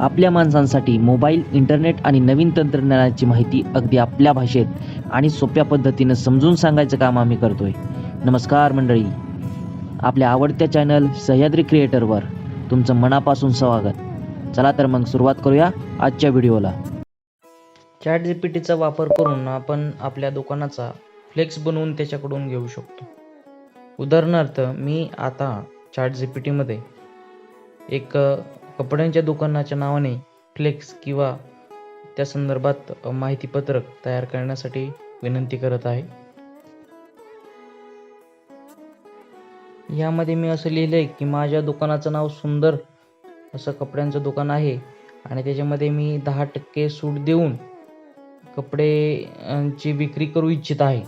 आपल्या माणसांसाठी mobile internet आणि नवीन तंत्रज्ञानाची माहिती अगदी आपल्या भाषेत आणि सोप्या पद्धतीनं समजून सांगायचं काम आम्ही करतोय. नमस्कार मंडळी. आपल्या आवडत्या चॅनल सह्याद्री क्रिएटरवर तुमचं मनापासून स्वागत. चला तर मग सुरुवात करूया आजच्या व्हिडिओला. चॅट जी पी टीचा वापर करून आपण आपल्या दुकानाचा फ्लेक्स बनवून त्याच्याकडून घेऊ शकतो. उदाहरणार्थ मी आता चॅट जी पी टीमध्ये एक कपड्यांच्या दुकानाच्या नावाने फ्लेक्स किंवा त्या संदर्भात माहितीपत्रक तयार करण्यासाठी विनंती करत आहे. यामध्ये मी असं लिहिलं आहे की माझ्या दुकानाचं नाव सुंदर असं कपड्यांचं दुकान आहे आणि त्याच्यामध्ये मी दहा टक्के सूट देऊन कपडे ची विक्री करू इच्छित आहे.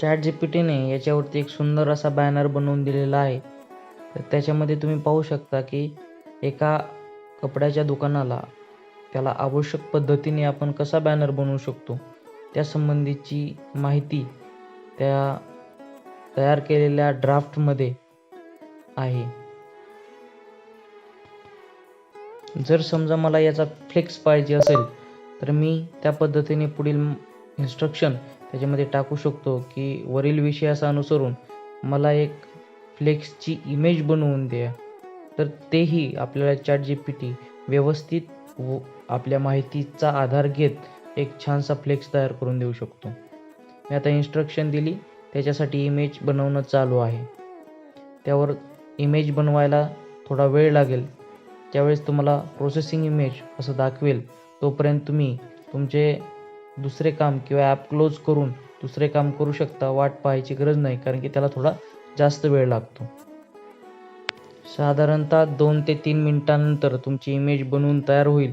चॅट जी पी टीने याच्यावरती एक सुंदर असा बॅनर बनवून दिलेला आहे. तर त्याच्यामध्ये तुम्ही पाहू शकता की एका कपड्याच्या दुकानाला त्याला आवश्यक पद्धतीने आपण कसा बॅनर बनवू शकतो त्या संबंधीची माहिती त्या तयार केलेल्या ड्राफ्टमध्ये आहे. जर समजा मला याचा फ्लेक्स पाहिजे असेल तर मी त्या पद्धतीने पुढील इन्स्ट्रक्शन त्याच्यामध्ये टाकू शकतो की वरील विषयाचा अनुसरून मला एक फ्लेक्सची इमेज बनवून द्या. तर तेही आपल्याला चॅट जी पी टी व्यवस्थित व आपल्या माहितीचा आधार घेत एक छानसा फ्लेक्स तयार करून देऊ शकतो. मी आता इन्स्ट्रक्शन दिली त्याच्यासाठी इमेज बनवणं चालू आहे. त्यावर इमेज बनवायला थोडा वेळ लागेल. त्यावेळेस तुम्हाला प्रोसेसिंग इमेज असं दाखवेल तोपर्यंत तुम्ही तुमचे दुसरे काम किंवा ॲप क्लोज करून दुसरे काम करू शकता वाट पाहायची गरज नाही कारण की त्याला थोडा जास्त वेळ लागतो. साधारणतः दोन ते तीन मिनिटांनंतर तुमची इमेज बनवून तयार होईल.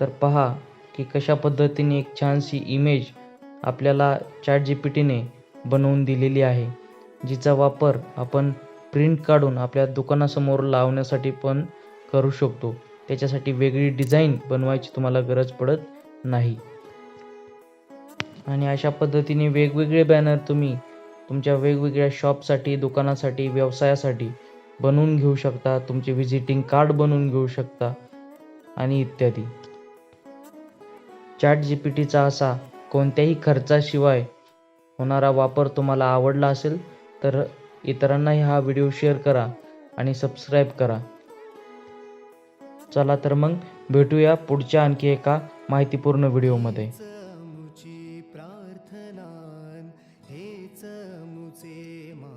तर पहा की कशा पद्धतीने एक छानशी इमेज आपल्याला चॅट जी पी टीने बनवून दिलेली आहे जिचा वापर आपण प्रिंट काढून आपल्या दुकानासमोर लावण्यासाठी पण करू शकतो. त्याच्यासाठी वेगळी डिझाईन बनवायची तुम्हाला गरज पडत नाही. आणि अशा पद्धतीने वेगवेगळे बॅनर तुम्ही तुमच्या वेगवेगळ्या शॉपसाठी दुकानासाठी व्यवसायासाठी बनवून घेऊ शकता. तुमचे व्हिजिटिंग कार्ड बनवून घेऊ शकता आणि इत्यादी. चॅट जी पी टीचा असा कोणत्याही खर्चाशिवाय होणारा वापर तुम्हाला आवडला असेल तर इतरांनाही हा व्हिडिओ शेअर करा आणि सबस्क्राईब करा. चला तर मग भेटूया पुढच्या आणखी एका माहितीपूर्ण व्हिडिओमध्ये मुची हेच मुचे मा